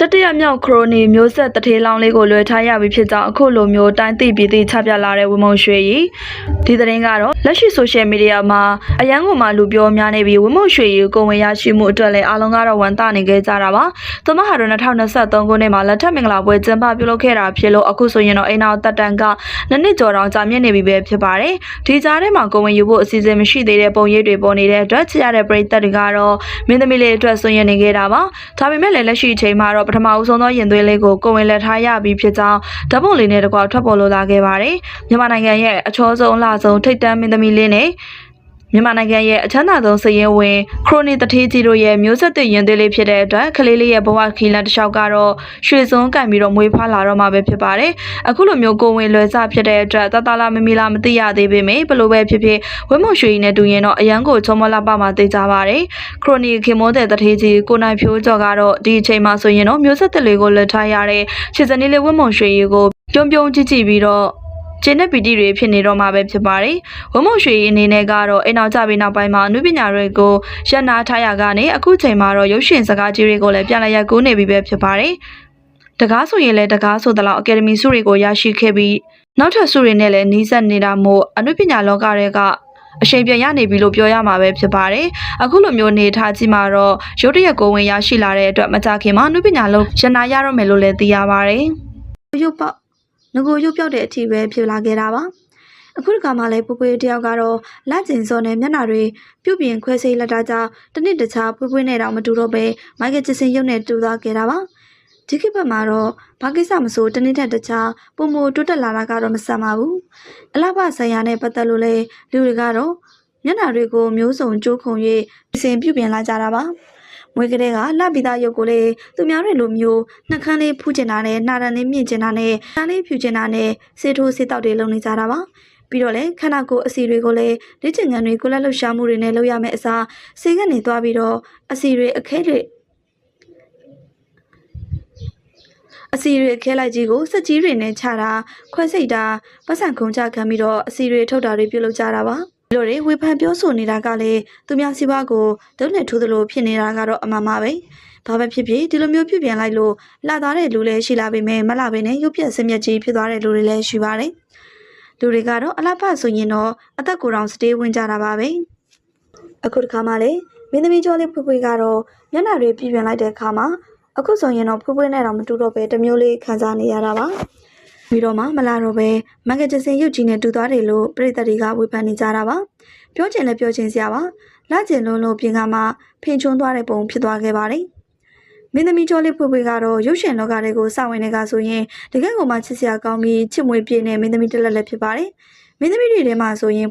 တတိယမြောက်ခရိုနီမျိုးဆက်တထေးလောင်းလေးကိုလွှဲထားရပြီဖြစ်ကြောင်းအခုလိုမျိုးတိုင်းသိပြည်သိချပြလာတဲ့ဝင်းမုံရွှေရီဒီသတင်းကတော့လက်ရှိဆိုရှယ်မီဒီယာမှာအရန်ကိုမှလူပြောများနေပြီးဝင်းမုံရွှေရီကိုဝင်ရရှိမှုအတွက်လည်းအားလုံးကတော့ဝန်တာနေခဲ့ကြတာပါသူမဟာတော့2023ခုနှစ်မှာလက်ထက်မင်္ဂလာပွဲကျင်းပပြုလုပ်ခဲ့တာဖြစ်လို့အခုဆိုရင်တော့အိမ်နောက်တက်တန်ကနှစ်နှစ်ကျော်တောင်ကြာမြင့်နေပြီပဲဖြစ်ပါတယ်ဒီကြားထဲမှာကိုဝင်ယူဖို့အစီအစဉ်မရှိသေးတဲ့ပုံရိပ်တွေပေါ်နေတဲ့အတွက်ချရတဲ့ပရိသတ်တွေကတော့မင်းသမီးလေးအတွက်ဆွေးရနေခဲ့တာပါဒါပေမဲ့လည်းလက်ရှိအချိန်မှာတော့ပထမအဦးဆုံးသောရင်သွေးလေးကိုကိုဝင်လက်ထားရပြီးဖြစ်ကြောင်းဓာတ်ပုံလေးနဲ့တကွာထွက်ပေါ်လိုလာခဲ့ပါတယ်မြန်မာနိုင်ငံရဲ့အချောဆုံးအလှဆုံးထိတ်တန့်မင်းသမီးလေးနဲ့ မြန်မာနိုင်ငံရဲ့အချမ်းသာဆုံးစည်ရင်ဝင်ခရိုနီတထေးကြီးတို့ရဲ့မျိုးဆက်သစ်ရင်သွေးလေးဖြစ်တဲ့အတွက်ကလေးလေးရဲ့ဘဝခီလန်တစ်လျှောက်ကတော့ရွှေစုံကံပြီးတော့မွေးဖွားလာတော့မှာပဲဖြစ်ပါတယ်အခုလိုမျိုးကိုဝင်လွယ်စဖြစ်တဲ့အတွက်တတလာမမီလာမသိရသေးပေမယ့်ဘလို့ပဲဖြစ်ဖြစ်ဝင်းမရွှေကြီးနဲ့တူရင်တော့အရန်ကိုချုံမလာပမှာသိကြပါတယ်ခရိုနီခင်မိုးတဲ့တထေးကြီးကိုနိုင်ဖြိုးကျော်ကတော့ဒီအချိန်မှာဆိုရင်တော့မျိုးဆက်သစ်လေးကိုလွတ်ထားရတဲ့ခြေစနီးလေးဝင်းမုံရွှေကြီးကိုပြုံးပြုံးကြည့်ကြည့်ပြီးတော့ ကျင်းတဲ့ပီတိတွေဖြစ်နေတော့မှာပဲဖြစ်ပါတယ်။ဝမုံရွှေရီအနေနဲ့ကတော့အိမ်နောက်ကြပြီးနောက်ပိုင်းမှာအနုပညာတွေကိုရပ်နာထားရကနေအခုချိန်မှာတော့ရုပ်ရှင်စကားကြီးတွေကိုလည်းပြန်လည်ရိုက်ကူးနေပြီပဲဖြစ်ပါတယ်။တကားဆိုရင်လည်းတကားဆိုသလောက်အကယ်ဒမီဆုတွေကိုရရှိခဲ့ပြီးနောက်ထပ်ဆုတွေနဲ့လည်းနှီးစပ်နေတာမို့အနုပညာလောကတွေကအချိန်ပြန်ရနေပြီလို့ပြောရမှာပဲဖြစ်ပါတယ်။အခုလိုမျိုးနေထားကြီးမှာတော့ရုတ်တရက်ကိုဝင်ရရှိလာတဲ့အတွက်မကြခင်မှာအနုပညာလုံးရနာရတော့မယ်လို့လည်းသိရပါတယ်။ရုပ်ပေါက် ငကိုရုပ်ပြောက်တဲ့အထိပဲဖြစ်လာခဲ့တာပါ။အခုဒီကမှလည်းပူပွေးတယောက်ကတော့လက်ကျင်စောနဲ့မျက်နှာတွေပြုတ်ပြင်ခွဲစိတ်လက်တာကြောင့်တစ်နှစ်တခြားပွေးပွေးနဲ့တော့မတူတော့ပဲမိုက်ကယ်ဂျက်ဆင်ရုပ်နဲ့တူသွားခဲ့တာပါ။ဒီခေတ်ဘက်မှာတော့ဘာကိစ္စမဆိုတစ်နှစ်ထက်တခြားပုံမတိုးတက်လာတာကတော့မဆန်ပါဘူး။အလားပါဆိုင်ရာနဲ့ပတ်သက်လို့လဲလူတွေကတော့မျက်နှာတွေကိုမျိုးစုံကြိုးခုံ၍အစဉ်ပြုတ်ပြင်လာကြတာပါ။ မွေးကလေးကလှပီသားရုပ်ကိုလေသူများတွေလိုမျိုးနှက်ခမ်းလေးဖူးကျင်တာနဲ့နှာတန်လေးမြင့်ကျင်တာနဲ့နှာလေးဖြူကျင်တာနဲ့စေထိုးစေတောက်တွေလုပ်နေကြတာပါပြီးတော့လေခန္ဓာကိုယ်အစီတွေကိုလည်းလက်ကျင်ငံတွေကိုလက်လှုပ်ရှားမှုတွေနဲ့လုပ်ရမယ့်အစားစေကနေသွားပြီးတော့အစီတွေအခဲတွေအစီတွေအခဲလိုက်ကြီးကိုစက်ကြီးတွေနဲ့ခြာတာခွဲစိတ်တာပတ်စံခုံချခံပြီးတော့အစီတွေထုတ်တာတွေပြုလုပ်ကြတာပါဒီ လိုတွေဝေဖန်ပြောဆိုနေတာကလည်းသူများစီးပွားကိုဒုနဲ့ထိုးသလိုဖြစ်နေတာကတော့အမှန်ပါပဲဘာပဲဖြစ်ဖြစ်ဒီလိုမျိုးဖြစ်ပြန်လိုက်လို့လှသားတဲ့လူလည်းရှိလာပေမဲ့မလှပေနဲ့ရုပ်ပြက်စင်မြက်ကြီးဖြစ်သွားတဲ့လူတွေလည်းရှိပါတယ်လူတွေကတော့အလားဖဆိုရင်တော့အသက်ကိုယ်တော်စတေးဝင်ကြတာပါပဲအခုတစ်ခါမှလေမင်းသမီးကျော်လေးဖွေးဖွေးကတော့မျက်နှာတွေပြည်ပြန်လိုက်တဲ့အခါမှာအခုဆိုရင်တော့ဖွေးဖွေးနဲ့တော့မတူတော့ပဲတစ်မျိုးလေးခံစားနေရတာပါ ပြီးတော့မှမလာတော့ပဲမဂ္ဂဂျစင်ရုပ်ကြီးနဲ့တူသွားတယ်လို့ပြည်သက်တွေကဝေဖန်နေကြတာပါပြောချင်လဲပြောချင်စရာပါလာကျင်လုံးလုံးပြင်ကမှဖင်ချွန်းသွားတဲ့ပုံဖြစ်သွားခဲ့ပါတယ်မင်းသမီးကျော်လေးဖွေးဖွေးကတော့ရုပ်ရှင်လောကတွေကိုစဝင်နေတာဆိုရင်တကယ့်ကိုမှချစ်စရာကောင်းပြီးချစ်မွေးပြည့်နေမင်းသမီးတစ်လက်လက်ဖြစ်ပါတယ်မင်းသမီးတွေထဲမှာဆိုရင်